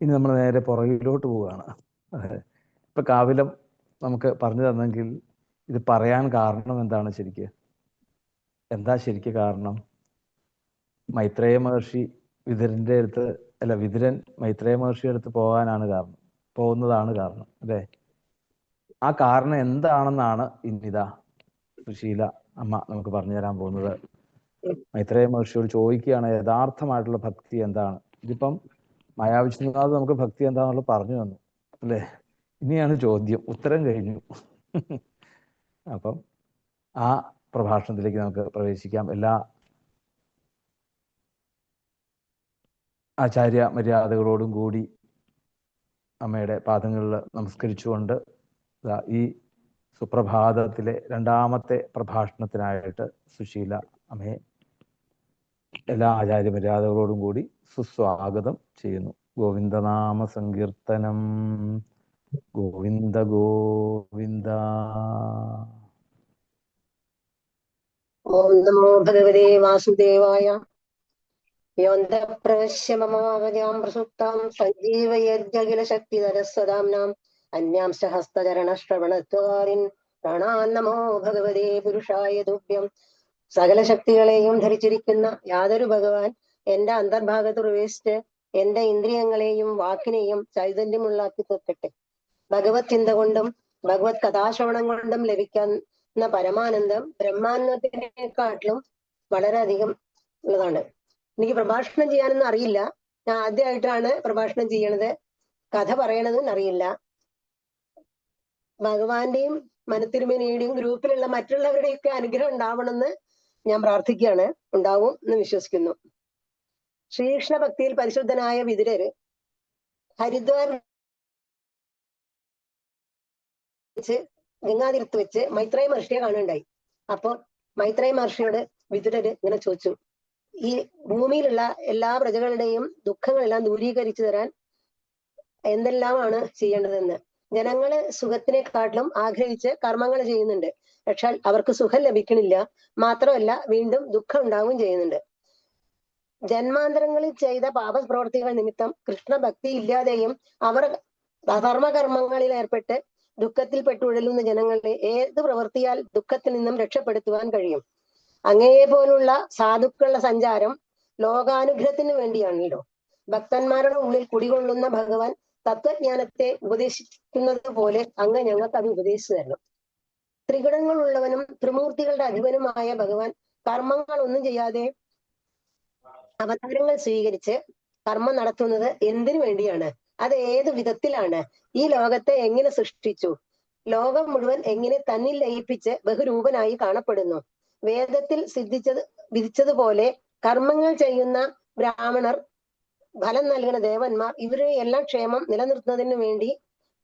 ഇനി നമ്മൾ നേരെ പുറകിലോട്ട് പോവുകയാണ്. ഇപ്പൊ കാവിലം നമുക്ക് പറഞ്ഞു തന്നെങ്കിൽ ഇത് പറയാൻ കാരണം എന്താണ് ശരിക്ക്? എന്താ ശരിക്ക് കാരണം? മൈത്രേയ മഹർഷി വിതുരന്റെ അടുത്ത് അല്ല വിതുരൻ മൈത്രേയ മഹർഷിയുടെ അടുത്ത് പോകാനാണ് കാരണം പോകുന്നതാണ് കാരണം അതെ ആ കാരണം എന്താണെന്നാണ് ഇന്നിതാ സുശീല അമ്മ നമുക്ക് പറഞ്ഞു തരാൻ പോകുന്നത്. മൈത്രേയ മഹർഷിയോട് ചോദിക്കുകയാണ് യഥാർത്ഥമായിട്ടുള്ള ഭക്തി എന്താണ്? ഇതിപ്പം മായാവിഷ്ണുനാഥ് നമുക്ക് ഭക്തി എന്താണെന്നുള്ളത് പറഞ്ഞു തന്നു. അല്ലേ? ഇനിയാണ് ചോദ്യം. ഉത്തരം കഴിഞ്ഞു. അപ്പം ആ പ്രഭാഷണത്തിലേക്ക് നമുക്ക് പ്രവേശിക്കാം. എല്ലാ ആചാര്യ മര്യാദകളോടും കൂടി അമ്മയുടെ പാദങ്ങളിൽ നമസ്കരിച്ചുകൊണ്ട് ഈ സുപ്രഭാതത്തിലെ രണ്ടാമത്തെ പ്രഭാഷണത്തിനായിട്ട് സുശീല അമ്മയെ എല്ലാ ആചാര്യ മര്യാദകളോടും കൂടി സുസ്വാഗതം ചെയ്യുന്നു. ഗോവിന്ദനാമ സങ്കീർത്തനം. ഗോവിന്ദ ഗോവിന്ദ. ഓം നമോ ഭഗവതേ വാസുദേവായ. അന്യാം നമോ ഭഗവതേ പുരുഷായ ദുഭ്യം സകല ശക്തികളെയും ധരിച്ചിരിക്കുന്ന യാതൊരു ഭഗവാൻ എന്റെ അന്തർഭാഗത്ത് പ്രവേശിച്ച് എന്റെ ഇന്ദ്രിയങ്ങളെയും വാക്കിനെയും ചൈതന്യമുള്ളാക്കി തീർക്കട്ടെ. ഭഗവത് ചിന്ത കൊണ്ടും ഭഗവത് കഥാശ്രവണം കൊണ്ടും ലഭിക്കുന്ന പരമാനന്ദം ബ്രഹ്മാനന്ദത്തിനെക്കാട്ടിലും വളരെയധികം ഉള്ളതാണ്. എനിക്ക് പ്രഭാഷണം ചെയ്യാനൊന്നും അറിയില്ല. ഞാൻ ആദ്യമായിട്ടാണ് പ്രഭാഷണം ചെയ്യണത്. കഥ പറയണതെന്ന് അറിയില്ല. ഭഗവാന്റെയും മനത്തിരുമേനിയുടെയും ഗ്രൂപ്പിലുള്ള മറ്റുള്ളവരുടെയൊക്കെ അനുഗ്രഹം ഉണ്ടാവണമെന്ന് ഞാൻ പ്രാർത്ഥിക്കുകയാണ്. ഉണ്ടാവും എന്ന് വിശ്വസിക്കുന്നു. ശ്രീകൃഷ്ണ ഭക്തിയിൽ പരിശുദ്ധനായ വിതുരര് ഹരിദ്വാർ വെച്ച് ഗംഗാതീരത്ത് വെച്ച് മൈത്രേയ മഹർഷിയെ കാണുകയുണ്ടായി. അപ്പൊ മൈത്രേയ മഹർഷിയോട് വിതുരര് ഇങ്ങനെ ചോദിച്ചു ഈ ഭൂമിയിലുള്ള എല്ലാ പ്രജകളുടെയും ദുഃഖങ്ങളെല്ലാം ദൂരീകരിച്ചു തരാൻ എന്തെല്ലാമാണ് ചെയ്യേണ്ടതെന്ന്? ജനങ്ങൾ സുഖത്തിനെക്കാട്ടിലും ആഗ്രഹിച്ച് കർമ്മങ്ങൾ ചെയ്യുന്നുണ്ട്. പക്ഷേ അവർക്ക് സുഖം ലഭിക്കണില്ല. മാത്രമല്ല വീണ്ടും ദുഃഖം ഉണ്ടാവുകയും ചെയ്യുന്നുണ്ട്. ജന്മാന്തരങ്ങളിൽ ചെയ്ത പാപപ്രവർത്തികൾ നിമിത്തം കൃഷ്ണഭക്തി ഇല്ലാതെയും അവർ ധർമ്മകർമ്മങ്ങളിൽ ഏർപ്പെട്ട് ദുഃഖത്തിൽ പെട്ടുഴലുന്ന ജനങ്ങളെ ഏത് പ്രവൃത്തിയാൽ ദുഃഖത്തിൽ നിന്നും രക്ഷപ്പെടുത്തുവാൻ കഴിയും? അങ്ങയെ പോലുള്ള സാധുക്കളുടെ സഞ്ചാരം ലോകാനുഗ്രഹത്തിന് വേണ്ടിയാണല്ലോ. ഭക്തന്മാരുടെ ഉള്ളിൽ കുടികൊള്ളുന്ന ഭഗവാൻ തത്വജ്ഞാനത്തെ ഉപദേശിക്കുന്നത് പോലെ അങ്ങ് ഞങ്ങൾക്ക് അത് ഉപദേശിച്ചു തരണം. ത്രിഗുണങ്ങളുള്ളവനും ത്രിമൂർത്തികളുടെ അധിപനുമായ ഭഗവാൻ കർമ്മങ്ങൾ ഒന്നും ചെയ്യാതെ അവതാരങ്ങൾ സ്വീകരിച്ച് കർമ്മം നടത്തുന്നത് എന്തിനു വേണ്ടിയാണ്? അത് ഏത് വിധത്തിലാണ്? ഈ ലോകത്തെ എങ്ങനെ സൃഷ്ടിച്ചു? ലോകം മുഴുവൻ എങ്ങനെ തന്നിൽ ലയിപ്പിച്ച് ബഹുരൂപനായി കാണപ്പെടുന്നു? വേദത്തിൽ സിദ്ധിച്ചത് വിധിച്ചതുപോലെ കർമ്മങ്ങൾ ചെയ്യുന്ന ബ്രാഹ്മണർ ഫലം നൽകുന്ന ദേവന്മാർ ഇവരുടെ എല്ലാം ക്ഷേമം നിലനിർത്തുന്നതിന് വേണ്ടി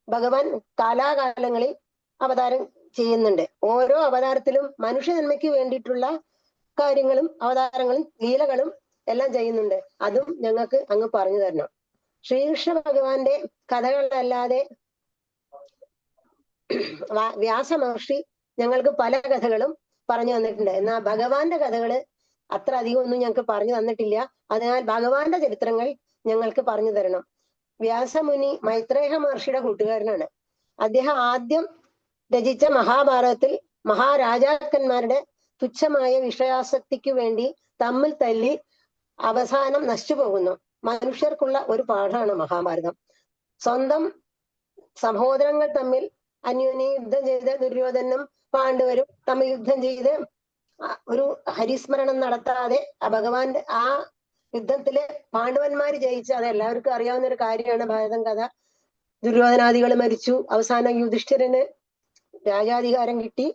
ഭഗവാൻ കാലാകാലങ്ങളിൽ അവതാരം ചെയ്യുന്നുണ്ട്. ഓരോ അവതാരത്തിലും മനുഷ്യ നന്മയ്ക്ക് വേണ്ടിയിട്ടുള്ള കാര്യങ്ങളും അവതാരങ്ങളും ലീലകളും എല്ലാം ചെയ്യുന്നുണ്ട്. അതും ഞങ്ങൾക്ക് അങ്ങ് പറഞ്ഞു തരണം. ശ്രീകൃഷ്ണ ഭഗവാന്റെ കഥകളല്ലാതെ വ്യാസ മഹർഷി ഞങ്ങൾക്ക് പല കഥകളും പറഞ്ഞു തന്നിട്ടുണ്ട്. എന്നാൽ ഭഗവാന്റെ കഥകൾ അത്ര അധികം ഒന്നും ഞങ്ങൾക്ക് പറഞ്ഞു തന്നിട്ടില്ല. അതിനാൽ ഭഗവാന്റെ ചരിത്രങ്ങൾ ഞങ്ങൾക്ക് പറഞ്ഞു തരണം. വ്യാസമുനി മൈത്രേഹ മഹർഷിയുടെ കൂട്ടുകാരനാണ്. അദ്ദേഹം ആദ്യം രചിച്ച മഹാഭാരതത്തിൽ മഹാരാജാക്കന്മാരുടെ തുച്ഛമായ വിഷയാസക്തിക്ക് വേണ്ടി തമ്മിൽ തല്ലി അവസാനം നശിച്ചു പോകുന്നു. മനുഷ്യർക്കുള്ള ഒരു പാഠമാണ് മഹാഭാരതം. സ്വന്തം സഹോദരങ്ങൾ തമ്മിൽ അന്യോന്യ യുദ്ധം ചെയ്ത് ദുര്യോധനും പാണ്ഡവരും തമ്മിൽ യുദ്ധം ചെയ്ത് ഒരു ഹരിസ്മരണം നടത്താതെ ആ ഭഗവാന്റെ ആ യുദ്ധത്തിൽ പാണ്ഡവന്മാർ ജയിച്ച അത് എല്ലാവർക്കും അറിയാവുന്ന ഒരു കാര്യമാണ് ഭാരതം കഥ. ദുര്യോധനാദികൾ മരിച്ചു. അവസാനം യുധിഷ്ഠിരന് രാജാധികാരം കിട്ടി.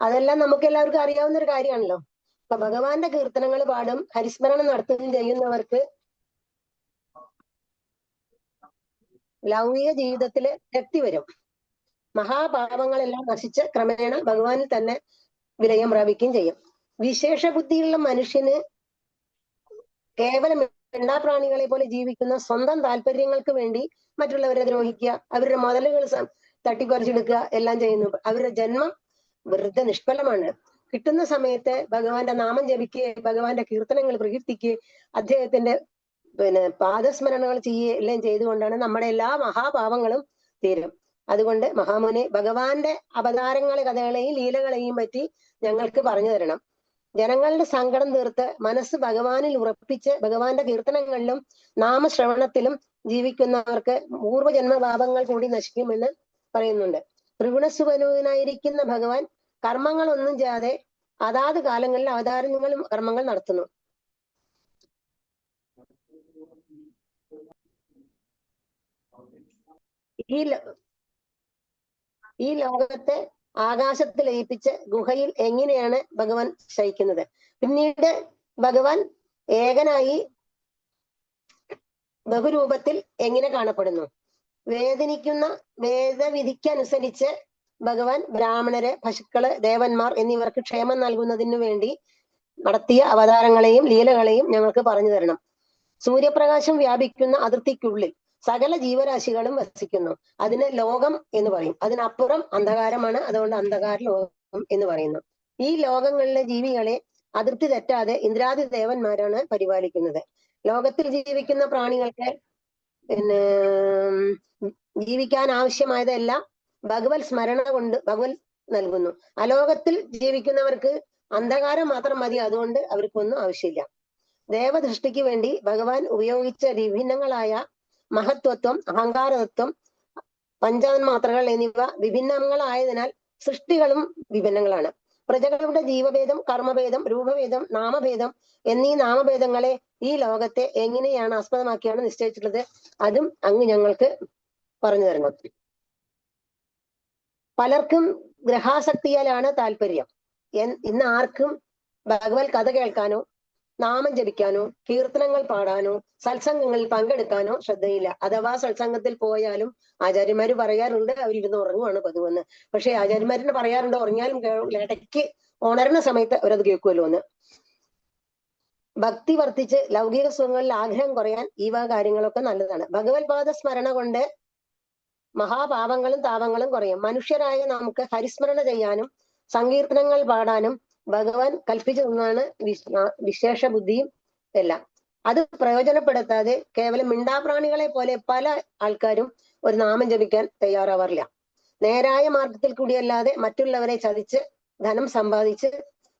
അതെല്ലാം നമുക്ക് എല്ലാവർക്കും അറിയാവുന്ന ഒരു കാര്യമാണല്ലോ. അപ്പൊ ഭഗവാന്റെ കീർത്തനങ്ങൾ പാടും ഹരിസ്മരണം നടത്തുകയും ചെയ്യുന്നവർക്ക് ലൗകിക ജീവിതത്തിൽ ശക്തി വരും. മഹാപാപങ്ങളെല്ലാം നശിച്ച് ക്രമേണ ഭഗവാനിൽ തന്നെ വിലയം പ്രാപിക്കുകയും ചെയ്യും. വിശേഷ ബുദ്ധിയുള്ള മനുഷ്യന് കേവലം പ്രാണികളെ പോലെ ജീവിക്കുന്ന സ്വന്തം താല്പര്യങ്ങൾക്ക് വേണ്ടി മറ്റുള്ളവരെ ദ്രോഹിക്കുക അവരുടെ മുതലുകൾ തട്ടിപ്പറിച്ചെടുക്കുക എല്ലാം ചെയ്യുന്നു. അവരുടെ ജന്മം വെറുതെ നിഷ്ഫലമാണ്. കിട്ടുന്ന സമയത്ത് ഭഗവാന്റെ നാമം ജപിക്കുകയും ഭഗവാന്റെ കീർത്തനങ്ങൾ പ്രകീർത്തിക്കുകയും അദ്ദേഹത്തിന്റെ പിന്നെ പാദസ്മരണകൾ ചെയ്യുക എല്ലാം ചെയ്തുകൊണ്ടാണ് നമ്മുടെ എല്ലാ മഹാപാപങ്ങളും തീരും. അതുകൊണ്ട് മഹാമുനി ഭഗവാന്റെ അവതാരങ്ങളെ കഥകളെയും ലീലകളെയും പറ്റി ഞങ്ങൾക്ക് പറഞ്ഞു തരണം. ജനങ്ങളുടെ സങ്കടം തീർത്ത് മനസ്സ് ഭഗവാനിൽ ഉറപ്പിച്ച് ഭഗവാന്റെ കീർത്തനങ്ങളിലും നാമശ്രവണത്തിലും ജീവിക്കുന്നവർക്ക് പൂർവജന്മപാപങ്ങൾ കൂടി നശിക്കുമെന്ന് പറയുന്നുണ്ട്. ത്രിഗുണസുവനുവിനായിരിക്കുന്ന ഭഗവാൻ കർമ്മങ്ങളൊന്നും ചെയ്യാതെ അതാത് കാലങ്ങളിൽ അവതാരങ്ങളും കർമ്മങ്ങൾ നടത്തുന്നു. ഈ ഈ ലോകത്തെ ആകാശത്ത് ലയിപ്പിച്ച് ഗുഹയിൽ എങ്ങനെയാണ് ഭഗവാൻ ശയിക്കുന്നത്? പിന്നീട് ഭഗവാൻ ഏകനായി ബഹുരൂപത്തിൽ എങ്ങനെ കാണപ്പെടുന്നു? വേദനിക്കുന്ന വേദവിധിക്കനുസരിച്ച് ഭഗവാൻ ബ്രാഹ്മണരെ പശുക്കൾ ദേവന്മാർ എന്നിവർക്ക് ക്ഷേമം നൽകുന്നതിനു വേണ്ടി നടത്തിയ അവതാരങ്ങളെയും ലീലകളെയും ഞങ്ങൾക്ക് പറഞ്ഞു തരണം. സൂര്യപ്രകാശം വ്യാപിക്കുന്ന അതിർത്തിക്കുള്ളിൽ സകല ജീവരാശികളും വസിക്കുന്നു. അതിന് ലോകം എന്ന് പറയും. അതിനപ്പുറം അന്ധകാരമാണ്. അതുകൊണ്ട് അന്ധകാര ലോകം എന്ന് പറയുന്നു. ഈ ലോകങ്ങളിലെ ജീവികളെ അതിർത്തി തെറ്റാതെ ഇന്ദ്രാദി ദേവന്മാരാണ് പരിപാലിക്കുന്നത്. ലോകത്തിൽ ജീവിക്കുന്ന പ്രാണികൾക്ക് പിന്നെ ജീവിക്കാൻ ആവശ്യമായതെല്ലാം ഭഗവത് സ്മരണ കൊണ്ട് ഭഗവത് നൽകുന്നു. അലോകത്തിൽ ജീവിക്കുന്നവർക്ക് അന്ധകാരം മാത്രം മതി. അതുകൊണ്ട് അവർക്കൊന്നും ആവശ്യമില്ല. ദേവദൃഷ്ടിക്ക് വേണ്ടി ഭഗവാൻ ഉപയോഗിച്ച വിഭിന്നങ്ങളായ മഹത്വത്വം അഹങ്കാരതത്വം പഞ്ചാന്മാത്രകൾ എന്നിവ വിഭിന്നങ്ങളായതിനാൽ സൃഷ്ടികളും വിഭിന്നങ്ങളാണ്. പ്രജകളുടെ ജീവഭേദം കർമ്മഭേദം രൂപഭേദം നാമഭേദം എന്നീ നാമഭേദങ്ങളെ ഈ ലോകത്തെ എങ്ങനെയാണ് ആസ്പദമാക്കിയാണ് നിശ്ചയിച്ചിട്ടുള്ളത്? അതും അങ്ങ് ഞങ്ങൾക്ക് പറഞ്ഞു തരണം. പലർക്കും ഗ്രഹാസക്തിയാലാണ് താല്പര്യം. ഇന്ന് ആർക്കും ഭഗവത് കഥ കേൾക്കാനോ നാമം ജപിക്കാനോ കീർത്തനങ്ങൾ പാടാനോ സത്സംഗങ്ങളിൽ പങ്കെടുക്കാനോ ശ്രദ്ധയില്ല. അഥവാ സത്സംഗത്തിൽ പോയാലും ആചാര്യന്മാര് പറയാറുണ്ട് അവരിരുന്ന് ഉറങ്ങുവാണ് പതിവെന്ന്. പക്ഷെ ആചാര്യന്മാരിന് പറയാറുണ്ട് ഉറങ്ങിയാലും ഇടയ്ക്ക് ഉണരുന്ന സമയത്ത് അവരത് കേൾക്കുമല്ലോ എന്ന് ഭക്തി വർദ്ധിച്ച് ലൗകിക സുഖങ്ങളിൽ ആഗ്രഹം കുറയാൻ ഈ വക കാര്യങ്ങളൊക്കെ നല്ലതാണ്. ഭഗവത്പാദ സ്മരണ കൊണ്ട് മഹാപാപങ്ങളും താപങ്ങളും കുറയും. മനുഷ്യരായ നമുക്ക് ഹരിസ്മരണ ചെയ്യാനും സങ്കീർത്തനങ്ങൾ പാടാനും ഭഗവാൻ കൽപ്പിച്ചു തന്നാണ് വിശേഷ ബുദ്ധിയും എല്ലാം. അത് പ്രയോജനപ്പെടുത്താതെ കേവലം മിണ്ടാപ്രാണികളെ പോലെ പല ആൾക്കാരും ഒരു നാമം ജപിക്കാൻ തയ്യാറാവാറില്ല. നേരായ മാർഗത്തിൽ കൂടിയല്ലാതെ മറ്റുള്ളവരെ ചതിച്ച് ധനം സമ്പാദിച്ച്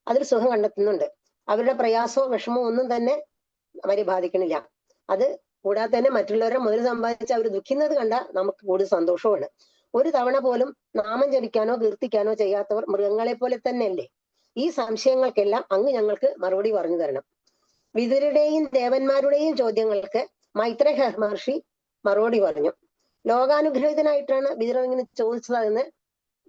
അതിൽ സുഖം കണ്ടെത്തുന്നുണ്ട്. അവരുടെ പ്രയാസമോ വിഷമോ ഒന്നും തന്നെ അവരെ ബാധിക്കണില്ല. അത് കൂടാതെ തന്നെ മറ്റുള്ളവരെ മുതൽ സമ്പാദിച്ച് അവർ ദുഃഖിക്കുന്നത് കണ്ട നമുക്ക് കൂടുതൽ സന്തോഷമാണ്. ഒരു തവണ പോലും നാമം ജപിക്കാനോ കീർത്തിക്കാനോ ചെയ്യാത്തവർ മൃഗങ്ങളെ പോലെ തന്നെയല്ലേ? ഈ സംശയങ്ങൾക്കെല്ലാം അങ്ങ് ഞങ്ങൾക്ക് മറുപടി പറഞ്ഞു തരണം. വിതുരുടെയും ദേവന്മാരുടെയും ചോദ്യങ്ങൾക്ക് മൈത്രേഹ മഹർഷി മറുപടി പറഞ്ഞു. ലോകാനുഗ്രഹിതനായിട്ടാണ് വിതുരൻ ഇങ്ങനെ ചോദിച്ചതെന്ന്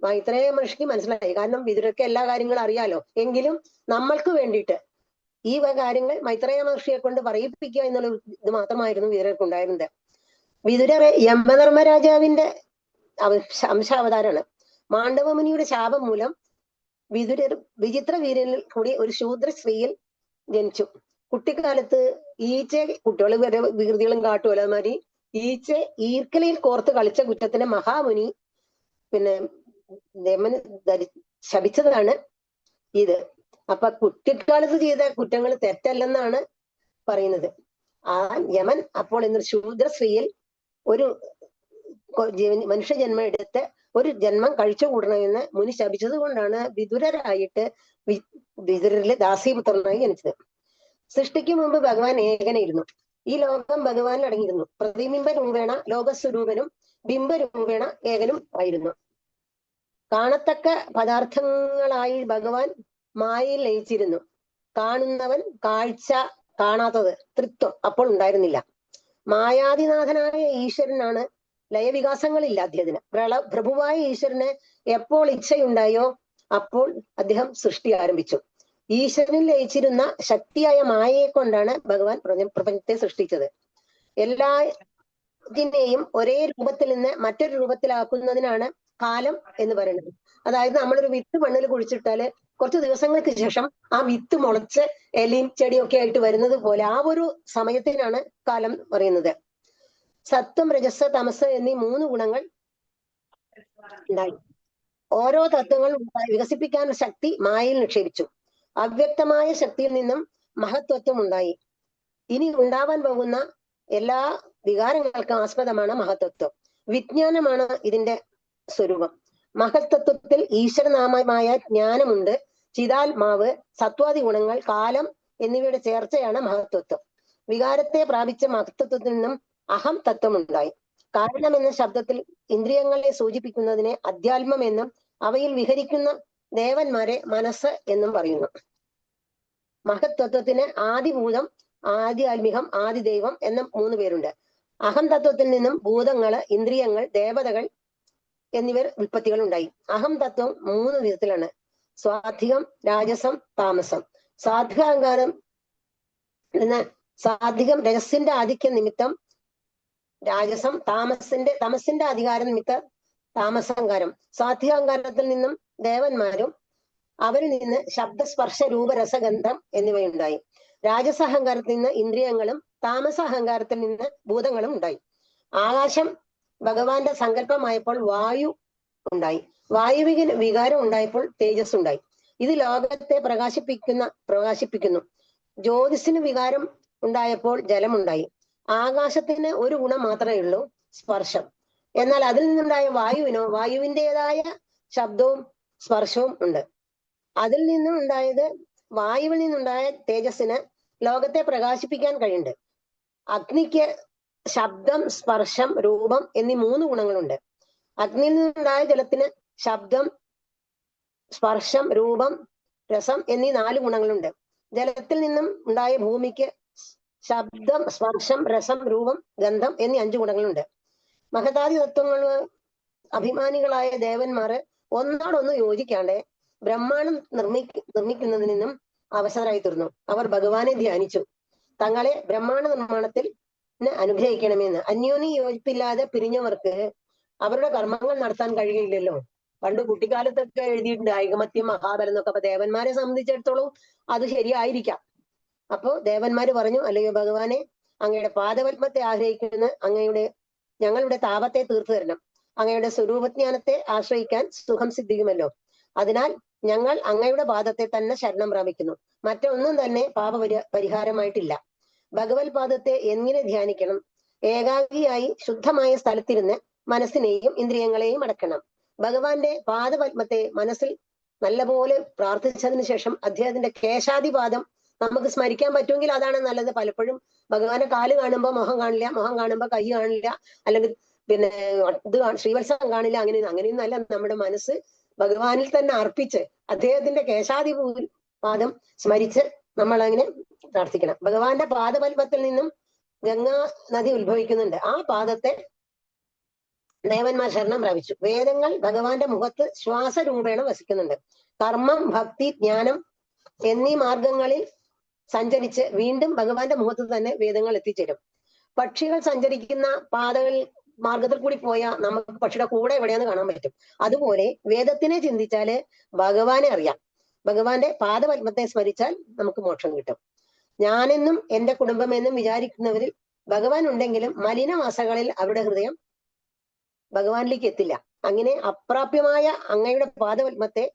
മൈത്രേയ മഹർഷിക്ക് മനസ്സിലായി. കാരണം വിതുരൊക്കെ എല്ലാ കാര്യങ്ങളും അറിയാലോ. എങ്കിലും നമ്മൾക്ക് വേണ്ടിയിട്ട് ഈ കാര്യങ്ങൾ മൈത്രേയ മഹർഷിയെ കൊണ്ട് പറയിപ്പിക്കുക എന്നുള്ള ഇത് മാത്രമായിരുന്നു വിതുരർ യമധർമ്മ രാജാവിന്റെ അംശാവതാരാണ് മാണ്ഡവമുനിയുടെ ശാപം മൂലം വിതുരർ വിചിത്ര വീരനിൽ കൂടി ഒരു ശൂദ്ര സ്ത്രീയിൽ ജനിച്ചു. കുട്ടിക്കാലത്ത് ഈച്ച കുട്ടികൾ വരെ വികൃതികളും കാട്ടുമല്ലോ അതുമാതിരി ഈച്ച ഈർക്കലയിൽ കോർത്ത് കളിച്ച കുറ്റത്തിന് മഹാമുനി പിന്നെ ധരി ശപിച്ചതാണ് ഇത്. അപ്പൊ കുട്ടിക്കാലത്ത് ചെയ്ത കുറ്റങ്ങൾ തെറ്റല്ലെന്നാണ് പറയുന്നത്. ആ യമൻ അപ്പോൾ ഇന്ന് ശൂദ്ര സ്ത്രീയിൽ ഒരു മനുഷ്യ ജന്മം എടുത്ത് ഒരു ജന്മം കഴിച്ചു കൂടണമെന്ന് മുനി ശപിച്ചത് കൊണ്ടാണ് വിദുരരായിട്ട് വിദുരരിലെ ദാസീപുത്രനായി ജനിച്ചത്. സൃഷ്ടിക്ക് മുമ്പ് ഭഗവാൻ ഏകനായിരുന്നു. ഈ ലോകം ഭഗവാനിൽ അടങ്ങിയിരുന്നു. പ്രതിബിംബ രൂപേണ ലോകസ്വരൂപനും ബിംബരൂപേണ ഏകനും ആയിരുന്നു. കാണത്തക്ക പദാർത്ഥങ്ങളായി ഭഗവാൻ മായയിൽ ലയിച്ചിരുന്നു. കാണുന്നവൻ കാഴ്ച കാണാത്തത് തൃത്വം അപ്പോൾ ഉണ്ടായിരുന്നില്ല. മായാതിനാഥനായ ഈശ്വരനാണ് ലയവികാസങ്ങളില്ലാത്തതിന് പ്രള പ്രഭുവായ ഈശ്വരന് എപ്പോൾ ഇച്ഛയുണ്ടായോ അപ്പോൾ അദ്ദേഹം സൃഷ്ടി ആരംഭിച്ചു. ഈശ്വരനിൽ ലയിച്ചിരുന്ന ശക്തിയായ മായയെ കൊണ്ടാണ് ഭഗവാൻ പ്രപഞ്ച- പ്രപഞ്ചത്തെ സൃഷ്ടിച്ചത്. എല്ലാ എല്ലാത്തിനെയും ഒരേ രൂപത്തിൽ നിന്ന് മറ്റൊരു രൂപത്തിലാക്കുന്നതിനാണ് കാലം എന്ന് പറയുന്നത്. അതായത് നമ്മളൊരു വിത്ത് മണ്ണിൽ കുഴിച്ചിട്ടാൽ കുറച്ച് ദിവസങ്ങൾക്ക് ശേഷം ആ വിത്ത് മുളച്ച് എലിയും ചെടിയൊക്കെ ആയിട്ട് വരുന്നത് പോലെ ആ ഒരു സമയത്തിനാണ് കാലം പറയുന്നത്. സത്വം രജസ് തമസ് എന്നീ മൂന്ന് ഗുണങ്ങൾ ഉണ്ടായി. ഓരോ തത്വങ്ങൾ ഉണ്ടായി. വികസിപ്പിക്കാനുള്ള ശക്തി മായയിൽ നിക്ഷേപിച്ചു. അവ്യക്തമായ ശക്തിയിൽ നിന്നും മഹത്വത്വം ഉണ്ടായി. ഇനി ഉണ്ടാവാൻ പോകുന്ന എല്ലാ വികാരങ്ങൾക്കും ആസ്പദമാണ് മഹത്വത്വം. വിജ്ഞാനമാണ് ഇതിന്റെ സ്വരൂപം. മഹത്തത്വത്തിൽ ഈശ്വരനാമമായ ജ്ഞാനമുണ്ട്. ചിതാത്മാവ് സത്വാദി ഗുണങ്ങൾ കാലം എന്നിവയുടെ ചേർച്ചയാണ് മഹത്വത്വം. വികാരത്തെ പ്രാപിച്ച മഹത്വത്വത്തിൽ നിന്നും അഹം തത്വമുണ്ടായി. കാരണം എന്ന ശബ്ദത്തിൽ ഇന്ദ്രിയങ്ങളെ സൂചിപ്പിക്കുന്നതിനെ അധ്യാത്മം എന്നും അവയിൽ വിഹരിക്കുന്ന ദേവന്മാരെ മനസ്സ് എന്നും പറയുന്നു. മഹത്വത്വത്തിന് ആദിഭൂതം ആദ്യാത്മികം ആദി ദൈവം എന്ന മൂന്ന് പേരുണ്ട്. അഹം തത്വത്തിൽ നിന്നും ഭൂതങ്ങൾ ഇന്ദ്രിയങ്ങൾ ദേവതകൾ എന്നിവർ ഉൽപ്പത്തികൾ ഉണ്ടായി അഹം തത്വം മൂന്ന് വിധത്തിലാണ്. സ്വാധികം രാജസം താമസം. സാധികാങ്കാരം എന്ന സാധികം രജസിന്റെ ആധിക്യ നിമിത്തം രാജസം താമസിന്റെ തമസിന്റെ അധികാരം നിമിത്തം സാധിക അഹങ്കാരത്തിൽ നിന്നും ദേവന്മാരും അവരിൽ നിന്ന് ശബ്ദസ്പർശ രൂപരസഗന്ധം എന്നിവയുണ്ടായി. രാജസഹങ്കാരത്തിൽ നിന്ന് ഇന്ദ്രിയങ്ങളും താമസ അഹങ്കാരത്തിൽ നിന്ന് ഭൂതങ്ങളും ഉണ്ടായി. ആകാശം ഭഗവാന്റെ സങ്കല്പമായപ്പോൾ വായു ഉണ്ടായി. വായുവിക വികാരം ഉണ്ടായപ്പോൾ തേജസ് ഉണ്ടായി. ഇത് ലോകത്തെ പ്രകാശിപ്പിക്കുന്ന പ്രകാശിപ്പിക്കുന്നു. ജ്യോതിസിന് വികാരം ഉണ്ടായപ്പോൾ ജലമുണ്ടായി. ആകാശത്തിന് ഒരു ഗുണം മാത്രമേ ഉള്ളൂ സ്പർശം. എന്നാൽ അതിൽ നിന്നുണ്ടായ വായുവിനോ വായുവിന്റെതായ ശബ്ദവും സ്പർശവും ഉണ്ട്. അതിൽ നിന്നും ഉണ്ടായത് വായുവിൽ നിന്നുണ്ടായ തേജസ്സിന് ലോകത്തെ പ്രകാശിപ്പിക്കാൻ കഴിയുന്നുണ്ട്. അഗ്നിക്ക് ശബ്ദം സ്പർശം രൂപം എന്നീ മൂന്ന് ഗുണങ്ങളുണ്ട്. അഗ്നിയിൽ നിന്നുണ്ടായ ജലത്തിന് ശബ്ദം സ്പർശം രൂപം രസം എന്നീ നാല് ഗുണങ്ങളുണ്ട്. ജലത്തിൽ നിന്നും ഉണ്ടായ ഭൂമിക്ക് ശബ്ദം സ്പർശം രസം രൂപം ഗന്ധം എന്നീ അഞ്ചു ഗുണങ്ങളുണ്ട്. മഹതാദി തത്വങ്ങൾ അഭിമാനികളായ ദേവന്മാര് ഒന്നോടൊന്ന് യോജിക്കാണ്ട് ബ്രഹ്മാണ്ടം നിർമ്മി നിർമ്മിക്കുന്നതിൽ നിന്നും അവസരമായി തീർന്നു. അവർ ഭഗവാനെ ധ്യാനിച്ചു. തങ്ങളെ ബ്രഹ്മാണ്ഡ നിർമ്മാണത്തിൽ അനുഗ്രഹിക്കണമെന്ന്. അന്യോന്യ യോജിപ്പില്ലാതെ പിരിഞ്ഞവർക്ക് അവരുടെ കർമ്മങ്ങൾ നടത്താൻ കഴിയില്ലല്ലോ. പണ്ട് കുട്ടിക്കാലത്തൊക്കെ എഴുതിയിട്ടുണ്ട് ഐകമത്യം മഹാബലം എന്നൊക്കെ അപ്പൊ ദേവന്മാരെ സംബന്ധിച്ചിടത്തോളം അത് ശരിയായിരിക്കാം. അപ്പോ ദേവന്മാര് പറഞ്ഞു അല്ലെങ്കിൽ ഭഗവാനെ അങ്ങയുടെ പാദപത്മത്തെ ആഗ്രഹിക്കുന്ന അങ്ങയുടെ ഞങ്ങളുടെ താപത്തെ തീർത്തു തരണം. അങ്ങയുടെ സ്വരൂപജ്ഞാനത്തെ ആശ്രയിക്കാൻ സുഖം സിദ്ധിക്കുമല്ലോ. അതിനാൽ ഞങ്ങൾ അങ്ങയുടെ പാദത്തെ തന്നെ ശരണം പ്രാപിക്കുന്നു. മറ്റൊന്നും തന്നെ പാപ പരി പരിഹാരമായിട്ടില്ല. ഭഗവത് പാദത്തെ എങ്ങനെ ധ്യാനിക്കണം? ഏകാഗിയായി ശുദ്ധമായ സ്ഥലത്തിരുന്ന് മനസ്സിനെയും ഇന്ദ്രിയങ്ങളെയും അടക്കണം. ഭഗവാന്റെ പാദപത്മത്തെ മനസ്സിൽ നല്ലപോലെ പ്രാർത്ഥിച്ചതിന് ശേഷം അദ്ദേഹത്തിന്റെ കേശാദിപാദം നമുക്ക് സ്മരിക്കാൻ പറ്റുമെങ്കിൽ അതാണ് നല്ലത്. പലപ്പോഴും ഭഗവാന്റെ കാൽ കാണുമ്പോൾ മുഖം കാണില്ല മുഖം കാണുമ്പോൾ കൈ കാണില്ല അല്ലെങ്കിൽ പിന്നെ ഇത് ശ്രീവത്സവം കാണില്ല അങ്ങനെ അങ്ങനെയൊന്നും അല്ല. നമ്മുടെ മനസ്സ് ഭഗവാനിൽ തന്നെ അർപ്പിച്ച് അദ്ദേഹത്തിന്റെ കേശാദി പാദം സ്മരിച്ച് നമ്മൾ അങ്ങനെ പ്രാർത്ഥിക്കണം. ഭഗവാന്റെ പാദപത്മത്തിൽ നിന്നും ഗംഗാ നദി ഉത്ഭവിക്കുന്നുണ്ട്. ആ പാദത്തെ ദേവന്മാർ ശരണം പ്രാപിച്ചു. വേദങ്ങൾ ഭഗവാന്റെ മുഖത്ത് ശ്വാസരൂപേണ വസിക്കുന്നുണ്ട്. കർമ്മം ഭക്തി ജ്ഞാനം എന്നീ മാർഗങ്ങളിൽ സഞ്ചരിച്ച് വീണ്ടും ഭഗവാന്റെ മുഖത്ത് തന്നെ വേദങ്ങൾ എത്തിച്ചേരും. പക്ഷികൾ സഞ്ചരിക്കുന്ന പാതകളിൽ മാർഗത്തിൽ കൂടി പോയാൽ നമുക്ക് പക്ഷിയുടെ കൂടെ എവിടെയാന്ന് കാണാൻ പറ്റും. അതുപോലെ വേദത്തിനെ ചിന്തിച്ചാൽ ഭഗവാനെ അറിയാം. ഭഗവാന്റെ പാദപത്മത്തെ സ്മരിച്ചാൽ നമുക്ക് മോക്ഷം കിട്ടും. ഞാനെന്നും എന്റെ കുടുംബമെന്നും വിചാരിക്കുന്നവരിൽ ഭഗവാൻ ഉണ്ടെങ്കിലും മലിനവാസകളിൽ അവരുടെ ഹൃദയം ഭഗവാനിലേക്ക് എത്തില്ല. അങ്ങനെ അപ്രാപ്യമായ അങ്ങയുടെ പാദപത്മത്തെ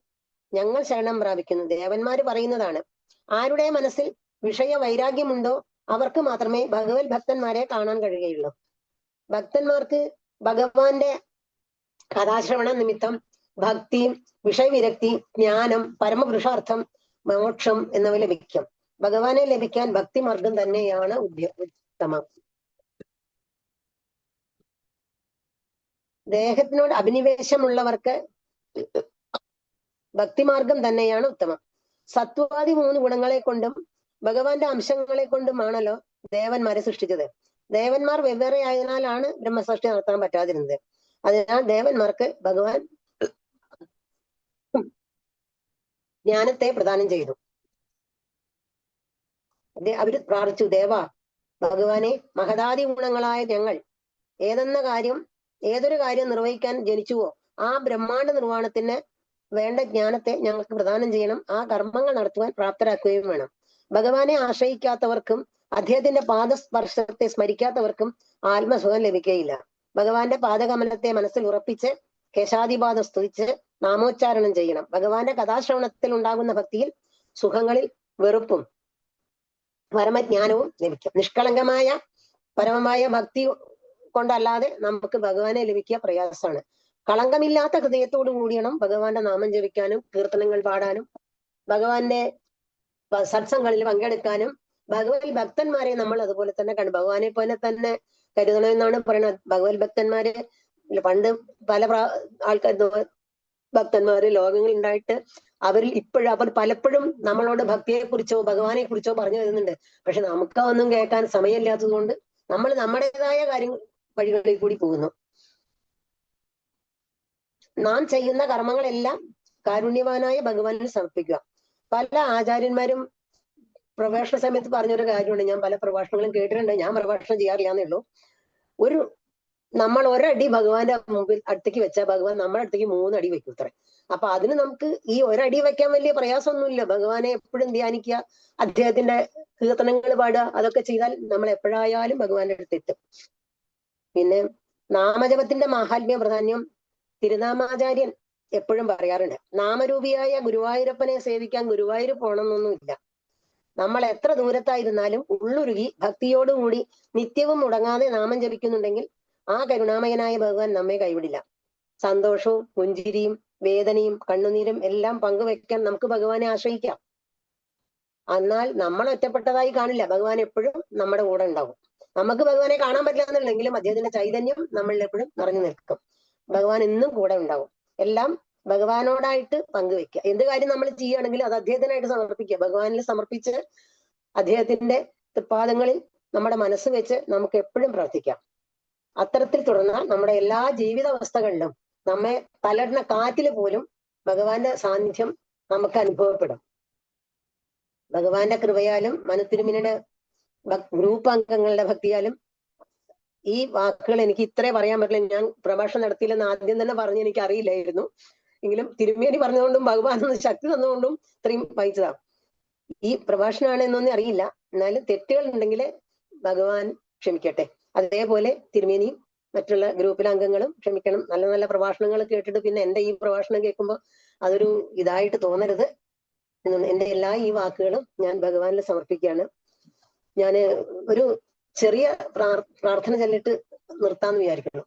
ഞങ്ങൾ ശരണം പ്രാപിക്കുന്നു. ദേവന്മാര് പറയുന്നതാണ് ആരുടെ മനസ്സിൽ വിഷയ വൈരാഗ്യമുണ്ടോ അവർക്ക് മാത്രമേ ഭഗവത് ഭക്തന്മാരെ കാണാൻ കഴിയുകയുള്ളൂ. ഭക്തന്മാർക്ക് ഭഗവാന്റെ കഥാശ്രവണ നിമിത്തം ഭക്തി വിഷയവിരക്തി ജ്ഞാനം പരമപുരുഷാർത്ഥം മോക്ഷം എന്നിവ ലഭിക്കും. ഭഗവാനെ ലഭിക്കാൻ ഭക്തിമാർഗം തന്നെയാണ് ഉത്തമം ദേഹത്തിനോട് അഭിനിവേശമുള്ളവർക്ക് ഭക്തിമാർഗം തന്നെയാണ് ഉത്തമം. സത്വാദി മൂന്ന് ഗുണങ്ങളെ കൊണ്ടും ഭഗവാന്റെ അംശങ്ങളെ കൊണ്ടുമാണല്ലോ ദേവന്മാരെ സൃഷ്ടിച്ചത്. ദേവന്മാർ വെവ്വേറെ ആയതിനാലാണ് ബ്രഹ്മസൃഷ്ടി നടത്താൻ പറ്റാതിരുന്നത്. അതിനാൽ ദേവന്മാർക്ക് ഭഗവാൻ ജ്ഞാനത്തെ പ്രദാനം ചെയ്തു. അവർ പ്രാർത്ഥിച്ചു ദേവ ഭഗവാനെ മഹതാദി ഗുണങ്ങളായ ഞങ്ങൾ ഏതെന്ന കാര്യം ഏതൊരു കാര്യം നിർവഹിക്കാൻ ജനിച്ചുവോ ആ ബ്രഹ്മാണ്ട നിർവാണത്തിന് വേണ്ട ജ്ഞാനത്തെ ഞങ്ങൾക്ക് പ്രദാനം ചെയ്യണം ആ കർമ്മങ്ങൾ നടത്തുവാൻ പ്രാപ്തരാക്കുകയും വേണം. ഭഗവാനെ ആശ്രയിക്കാത്തവർക്കും അദ്ദേഹത്തിന്റെ പാദസ്പർശത്തെ സ്മരിക്കാത്തവർക്കും ആത്മസുഖം ലഭിക്കുകയില്ല ഭഗവാന്റെ പാദകമലത്തെ മനസ്സിൽ ഉറപ്പിച്ച് കേശാദിപാദം സ്തുതിച്ച് നാമോച്ചാരണം ചെയ്യണം. ഭഗവാന്റെ കഥാശ്രവണത്തിൽ ഉണ്ടാകുന്ന ഭക്തിയിൽ സുഖങ്ങളിൽ വെറുപ്പും പരമജ്ഞാനവും ലഭിക്കും. നിഷ്കളങ്കമായ പരമമായ ഭക്തി കൊണ്ടല്ലാതെ നമുക്ക് ഭഗവാനെ ലഭിക്കുക പ്രയാസമാണ്. കളങ്കമില്ലാത്ത ഹൃദയത്തോടു കൂടിയണം ഭഗവാന്റെ നാമം ജപിക്കാനും കീർത്തനങ്ങൾ പാടാനും ഭഗവാന്റെ സത്സംഗങ്ങളിൽ പങ്കെടുക്കാനും ഭഗവത് ഭക്തന്മാരെ നമ്മൾ അതുപോലെ തന്നെ കണ്ടു ഭഗവാനെ പോലെ തന്നെ കരുതണമെന്നാണ് പറയുന്നത്. ഭഗവത് ഭക്തന്മാര് പണ്ട് പല ആൾക്കാർ ഭക്തന്മാര് ലോകങ്ങളിൽ ഉണ്ടായിട്ട് അവരിൽ ഇപ്പോഴും അവർ പലപ്പോഴും നമ്മളോട് ഭക്തിയെ കുറിച്ചോ ഭഗവാനെ കുറിച്ചോ പറഞ്ഞു വരുന്നുണ്ട്. പക്ഷെ നമുക്ക് അതൊന്നും കേൾക്കാൻ സമയമില്ലാത്തത് കൊണ്ട് നമ്മൾ നമ്മുടേതായ കാര്യങ്ങൾ വഴികളിൽ കൂടി പോകുന്നു. നാം ചെയ്യുന്ന കർമ്മങ്ങളെല്ലാം കാരുണ്യവാനായ ഭഗവാനിൽ സമർപ്പിക്കുക. പല ആചാര്യന്മാരും പ്രഭാഷണ സമയത്ത് പറഞ്ഞൊരു കാര്യമുണ്ട്. ഞാൻ പല പ്രഭാഷണങ്ങളും കേട്ടിട്ടുണ്ട്. ഞാൻ പ്രഭാഷണം ചെയ്യാറില്ല എന്നേ ഉള്ളൂ. ഒരു നമ്മൾ ഒരടി ഭഗവാന്റെ മുമ്പിൽ അടുത്തേക്ക് വെച്ചാൽ ഭഗവാൻ നമ്മുടെ അടുത്തേക്ക് മൂന്നടി വെക്കും ഇത്ര അപ്പൊ അതിന് നമുക്ക് ഈ ഒരടി വെക്കാൻ വലിയ പ്രയാസമൊന്നുമില്ല. ഭഗവാനെ എപ്പോഴും ധ്യാനിക്കുക. അദ്ദേഹത്തിന്റെ കീർത്തനങ്ങൾ പാടുക. അതൊക്കെ ചെയ്താൽ നമ്മൾ എപ്പോഴായാലും ഭഗവാന്റെ അടുത്ത് എത്തും. പിന്നെ നാമജപത്തിന്റെ മാഹാത്മ്യ പ്രാധാന്യം തിരുനാമാചാര്യൻ എപ്പോഴും പറയാറുണ്ട്. നാമരൂപിയായ ഗുരുവായൂരപ്പനെ സേവിക്കാൻ ഗുരുവായൂർ പോണമെന്നൊന്നുമില്ല നമ്മൾ എത്ര ദൂരത്തായിരുന്നാലും ഉള്ളുരുകി ഭക്തിയോടുകൂടി നിത്യവും മുടങ്ങാതെ നാമം ജപിക്കുന്നുണ്ടെങ്കിൽ ആ കരുണാമയനായ ഭഗവാൻ നമ്മെ കൈവിടില്ല. സന്തോഷവും പുഞ്ചിരിയും വേദനയും കണ്ണുനീരും എല്ലാം പങ്കുവെക്കാൻ നമുക്ക് ഭഗവാനെ ആശ്രയിക്കാം. എന്നാൽ നമ്മൾ ഒറ്റപ്പെട്ടതായി കാണില്ല. ഭഗവാൻ എപ്പോഴും നമ്മുടെ കൂടെ ഉണ്ടാവും. നമുക്ക് ഭഗവാനെ കാണാൻ പറ്റില്ല എന്നുണ്ടെങ്കിലും അദ്ദേഹത്തിന്റെ ചൈതന്യം നമ്മളിൽ എപ്പോഴും നിറഞ്ഞു നിൽക്കും. ഭഗവാൻ എന്നും കൂടെ ഉണ്ടാവും. എല്ലാം ഭഗവാനോടായിട്ട് പങ്കുവെക്കുക. എന്ത് കാര്യം നമ്മൾ ചെയ്യുകയാണെങ്കിലും അത് അദ്ദേഹത്തിനായിട്ട് സമർപ്പിക്കുക. ഭഗവാനിൽ സമർപ്പിച്ച് അദ്ദേഹത്തിന്റെ തൃപ്പാദങ്ങളിൽ നമ്മുടെ മനസ്സ് വെച്ച് നമുക്ക് എപ്പോഴും പ്രാർത്ഥിക്കാം. അത്തരത്തിൽ തുടർന്നാൽ നമ്മുടെ എല്ലാ ജീവിതാവസ്ഥകളിലും നമ്മെ തലടുന്ന കാറ്റിൽ പോലും ഭഗവാന്റെ സാന്നിധ്യം നമുക്ക് അനുഭവപ്പെടും. ഭഗവാന്റെ കൃപയാലും മനുത്തിരുമിനിയുടെ ഗ്രൂപ്പ് അംഗങ്ങളുടെ ഭക്തിയാലും ഈ വാക്കുകൾ എനിക്ക് ഇത്രേ പറയാൻ പറ്റില്ല. ഞാൻ പ്രഭാഷണം നടത്തിയില്ലെന്ന് ആദ്യം തന്നെ പറഞ്ഞ് എനിക്ക് അറിയില്ലായിരുന്നു എങ്കിലും തിരുമേനി പറഞ്ഞുകൊണ്ടും ഭഗവാൻ ശക്തി തന്നുകൊണ്ടും ഇത്രയും വായിച്ചതാ. ഈ പ്രഭാഷണമാണ് എന്നൊന്നും അറിയില്ല. എന്നാലും തെറ്റുകൾ ഉണ്ടെങ്കിൽ ഭഗവാൻ ക്ഷമിക്കട്ടെ. അതേപോലെ തിരുമേനിയും മറ്റുള്ള ഗ്രൂപ്പിലെ അംഗങ്ങളും ക്ഷമിക്കണം. നല്ല നല്ല പ്രഭാഷണങ്ങൾ കേട്ടിട്ട് പിന്നെ എന്റെ ഈ പ്രഭാഷണം കേൾക്കുമ്പോൾ അതൊരു ഇതായിട്ട് തോന്നരുത്. എന്റെ എല്ലാ ഈ വാക്കുകളും ഞാൻ ഭഗവാനിൽ സമർപ്പിക്കുകയാണ്. ഞാൻ ഒരു ചെറിയ പ്രാർത്ഥന ചൊല്ലിട്ട് നിർത്താന്ന് വിചാരിക്കണം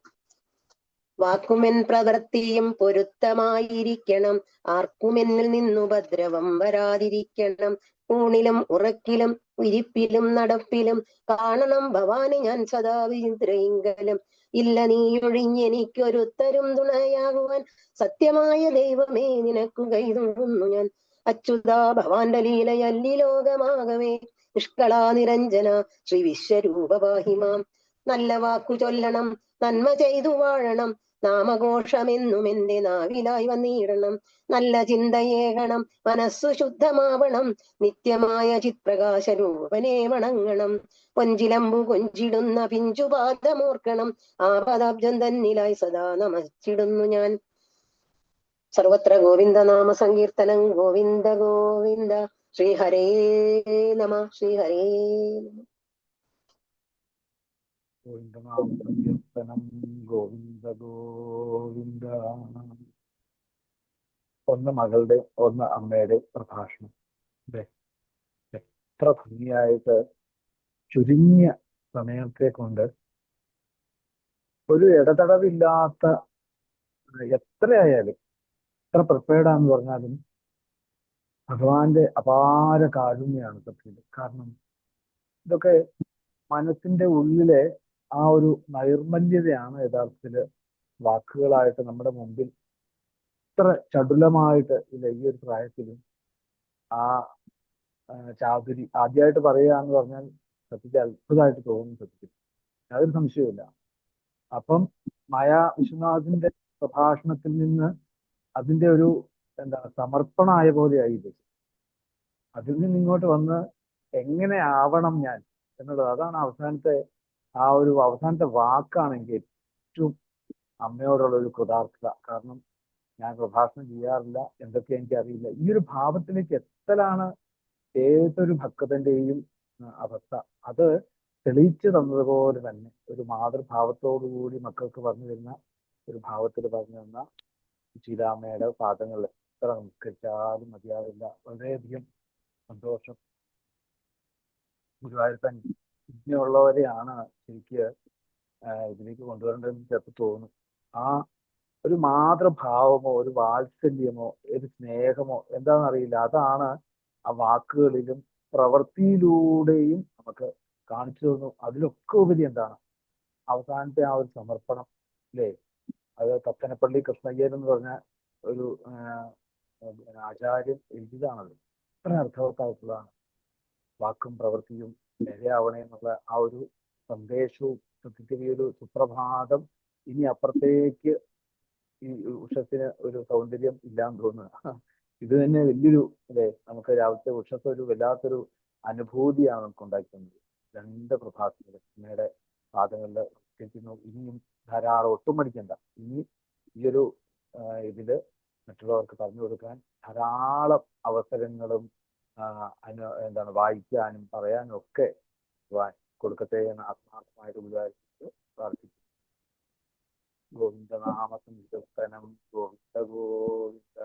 വാക്കുമെൻ പ്രവൃത്തിയും പൊരുത്തമായിരിക്കണം. ആർക്കുമെന്നിൽ നിന്നുപദ്രവം വരാതിരിക്കണം. ഊണിലും ഉറക്കിലും ഉരിപ്പിലും നടപ്പിലും കാണണം ഭവാന് ഞാൻ സദാ വിചിത്രയിങ്കലും ഇല്ല നീയൊഴിഞ്ഞെനിക്കൊരുത്തരും തുണയാകുവാൻ സത്യമായ ദൈവമേ നിനക്കു കൈതൊഴുന്നു ഞാൻ. അച്യുതാ ഭവാന്റെ ലീലയല്ലി ലോകമാകവേ. നിഷ്കളാ നിരഞ്ജന ശ്രീ വിശ്വരൂപവാഹിമാം. നല്ല വാക്കു ചൊല്ലണം നന്മ ചെയ്തു വാഴണം നാമഘോഷമെന്നും എന്റെ നാവിലായി വന്നിടണം. നല്ല ചിന്തയേകണം മനസ്സു ശുദ്ധമാവണം നിത്യമായ ചിത്പ്രകാശ രൂപനെ വണങ്ങണം. കൊഞ്ചിലമ്പു കൊഞ്ചിടുന്ന പിഞ്ചുപാദമോർക്കണം ആ പദാബ്ജം തന്നിലായി സദാ നമച്ചിടുന്നു ഞാൻ. സർവത്ര ഗോവിന്ദ നാമ സങ്കീർത്തനം ഗോവിന്ദ ഗോവിന്ദ. ശ്രീഹരേ നമ ശ്രീഹരേ സങ്കീർത്തനം ഗോവിന്ദ ഗോവിന്ദ. ഒന്ന് മകളുടെ ഒന്ന് അമ്മയുടെ പ്രഭാഷണം. അതെ എത്ര ഭംഗിയായിട്ട് ചുരുങ്ങിയ സമയത്തെ കൊണ്ട് ഒരു ഇടതടവില്ലാത്ത എത്രയായാലും എത്ര പ്രിപ്പയർഡാന്ന് പറഞ്ഞാലും ഭഗവാന്റെ അപാര കാരുണ്യാണ് സത്യത്തിൽ. കാരണം ഇതൊക്കെ മനസ്സിന്റെ ഉള്ളിലെ ആ ഒരു നൈർമല്യതയാണ് യഥാർത്ഥത്തിൽ വാക്കുകളായിട്ട് നമ്മുടെ മുമ്പിൽ ഇത്ര ചടുലമായിട്ട് ഇല്ല ഈ ഒരു പ്രായത്തിലും ആ ചാതുരി ആദ്യമായിട്ട് പറയുക എന്ന് പറഞ്ഞാൽ സത്യത്തിൽ അത്ഭുതമായിട്ട് തോന്നുന്നു സത്യത്തിൽ. യാതൊരു സംശയവുമില്ല അപ്പം മായ വിശ്വനാഥിന്റെ പ്രഭാഷണത്തിൽ നിന്ന് അതിന്റെ ഒരു എന്താ സമർപ്പണമായ പോലെയായി ഇത് അതിൽ നിന്ന് ഇങ്ങോട്ട് വന്ന് എങ്ങനെ ആവണം ഞാൻ എന്നുള്ളത് അതാണ് അവസാനത്തെ ആ ഒരു അവസാനത്തെ വാക്കാണെങ്കിൽ ഏറ്റവും അമ്മയോടുള്ള ഒരു കൃതാർത്ഥത. കാരണം ഞാൻ പ്രഭാഷണം ചെയ്യാറില്ല എന്തൊക്കെ എനിക്ക് അറിയില്ല. ഈ ഒരു ഭാവത്തിലേക്ക് എത്തലാണ് ഏതൊരു ഭക്തന്റെയും അവസ്ഥ. അത് തെളിയിച്ചു തന്നതുപോലെ തന്നെ ഒരു മാതൃഭാവത്തോടു കൂടി മക്കൾക്ക് പറഞ്ഞു തരുന്ന ഒരു ഭാവത്തിൽ പറഞ്ഞു തന്ന ചീതാമ്മയുടെ പാദങ്ങളിൽ എത്ര നമസ്കരിച്ചാലും മതിയാവില്ല. വളരെയധികം സന്തോഷം. ഗുരുവായൂരപ്പൻ ഇങ്ങനെയുള്ളവരെയാണ് ആ, ഇതിലേക്ക് കൊണ്ടുവരേണ്ടതെന്ന് ചിലപ്പോൾ തോന്നും. ആ ഒരു മാതൃഭാവമോ ഒരു വാത്സല്യമോ ഒരു സ്നേഹമോ എന്താണെന്നറിയില്ല. അതാണ് ആ വാക്കുകളിലും പ്രവൃത്തിയിലൂടെയും നമുക്ക് കാണിച്ചു തന്നു. അതിലൊക്കെ ഉപരി എന്താണ്? അവസാനത്തെ ആ ഒരു സമർപ്പണം അല്ലേ? അത് തത്തനപ്പള്ളി കൃഷ്ണയ്യർ എന്ന് പറഞ്ഞ ഒരു ആചാര്യൻ എഴുതിയതാണത്. അത്ര അർത്ഥവത്തായിട്ടുള്ളതാണ് വാക്കും പ്രവൃത്തിയും നിരയാവണേ എന്നുള്ള ആ ഒരു സന്ദേശവും സത്യത്തിൽ ഈ ഒരു സുപ്രഭാതം ഇനി അപ്പുറത്തേക്ക് ഈ ഉഷത്തിന് ഒരു സൗന്ദര്യം ഇല്ലാന്ന് തോന്നുന്നു ഇത് തന്നെ വലിയൊരു അല്ലേ നമുക്ക് രാവിലത്തെ ഉഷസ് ഒരു വല്ലാത്തൊരു അനുഭൂതിയാണ് നമുക്ക് ഉണ്ടാക്കുന്നത് രണ്ട് പ്രഭാതങ്ങൾ അമ്മയുടെ പാദങ്ങളിൽ ഇനിയും ധാരാളം ഒട്ടും മടിക്കണ്ട ഇനി ഈ ഒരു ഇതിൽ മറ്റുള്ളവർക്ക് പറഞ്ഞു കൊടുക്കാൻ ധാരാളം അവസരങ്ങളും അതിന് എന്താണ് വായിക്കാനും പറയാനും ഒക്കെ കൊടുക്കട്ടെ എന്ന് ആത്മാർത്ഥമായിട്ട് വിചാരിച്ചിട്ട് പ്രാർത്ഥിക്കും ഗോവിന്ദനാമ സംകീർത്തനം ഗോവിന്ദ ഗോവിന്ദ